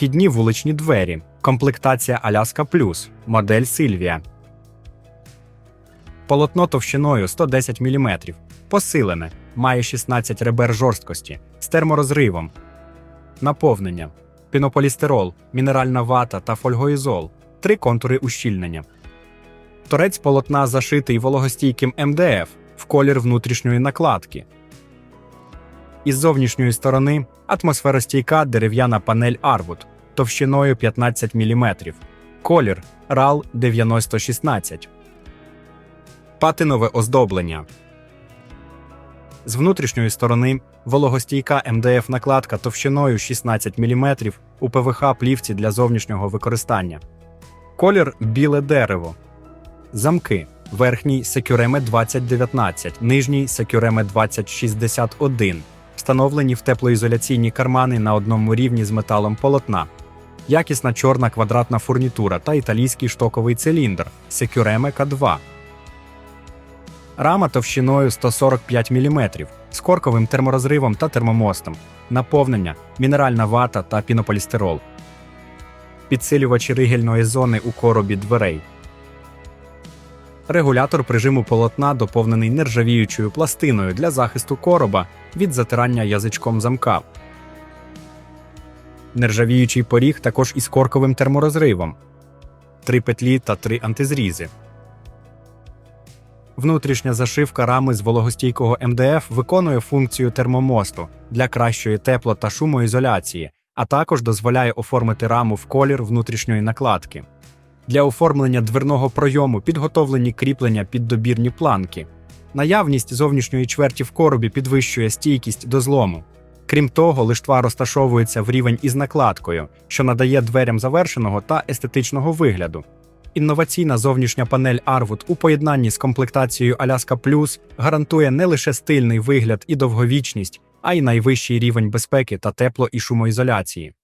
Вхідні вуличні двері. Комплектація Аляска Плюс. Модель Сильвія. Полотно товщиною 110 мм. Посилене. Має 16 ребер жорсткості з терморозривом. Наповнення. Пінополістирол, мінеральна вата та фольгоізол. Три контури ущільнення. Торець полотна зашитий вологостійким МДФ в колір внутрішньої накладки. Із зовнішньої сторони атмосферостійка дерев'яна панель Arwood товщиною 15 мм. Колір RAL 9016. Патинове оздоблення. З внутрішньої сторони вологостійка МДФ накладка товщиною 16 мм у ПВХ плівці для зовнішнього використання. Колір біле дерево. Замки. Верхній Secureme 2019, нижній Secureme 2061. Встановлені в теплоізоляційні кармани на одному рівні з металом полотна. Якісна чорна квадратна фурнітура та італійський штоковий циліндр Secureme K2. Рама товщиною 145 мм з корковим терморозривом та термомостом. Наповнення, мінеральна вата та пінополістирол. Підсилювачі ригельної зони у коробі дверей. Регулятор прижиму полотна доповнений нержавіючою пластиною для захисту короба від затирання язичком замка. Нержавіючий поріг також із корковим терморозривом. Три петлі та три антизрізи. Внутрішня зашивка рами з вологостійкого МДФ виконує функцію термомосту для кращої тепло та шумоізоляції, а також дозволяє оформити раму в колір внутрішньої накладки. Для оформлення дверного пройому підготовлені кріплення під добірні планки. Наявність зовнішньої чверті в коробі підвищує стійкість до злому. Крім того, лиштва розташовується в рівень із накладкою, що надає дверям завершеного та естетичного вигляду. Інноваційна зовнішня панель Arwood у поєднанні з комплектацією Аляска Plus гарантує не лише стильний вигляд і довговічність, а й найвищий рівень безпеки та тепло і шумоізоляції.